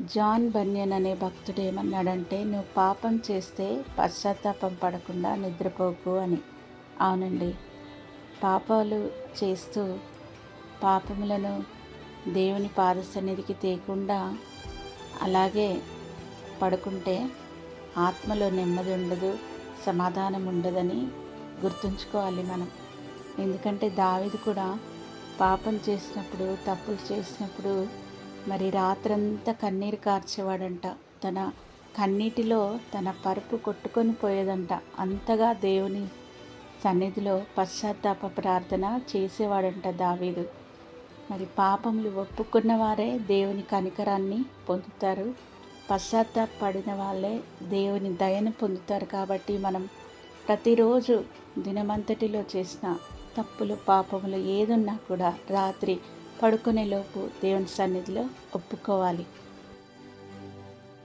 John Bunyan అనే భక్తుడు ఏమన్నాడంటే నువ్వు పాపం చేస్తే పశ్చాత్తాపం పడకుండా నిద్రపోకు అని. అవునండి. పాపాలు చేస్తూ పాపములను దేవుని పాదసన్నిధికి తేకుండా అలాగే పడుకుంటే ఆత్మలో నెమ్మది ఉండదు సమాధానం ఉండదని గుర్తుంచుకోవాలి మనం. ఎందుకంటే దావిది కూడా పాపం చేసినప్పుడు తప్పులు చేసినప్పుడు మరి రాత్రంతా కన్నీరు కార్చేవాడంట. తన కన్నీటిలో తన పరుపు కొట్టుకొని పోయేదంట. అంతగా దేవుని సన్నిధిలో పశ్చాత్తాప ప్రార్థన చేసేవాడంట దావీదు. మరి పాపములు ఒప్పుకున్న వారే దేవుని కనికరాన్ని పొందుతారు. పశ్చాత్తాపడిన వాళ్ళే దేవుని దయను పొందుతారు కాబట్టి మనం ప్రతిరోజు దినమంతటిలో చేసిన తప్పులు పాపములు ఏదున్నా కూడా రాత్రి పడుకునే లోపు దేవుని సన్నిధిలో ఒప్పుకోవాలి.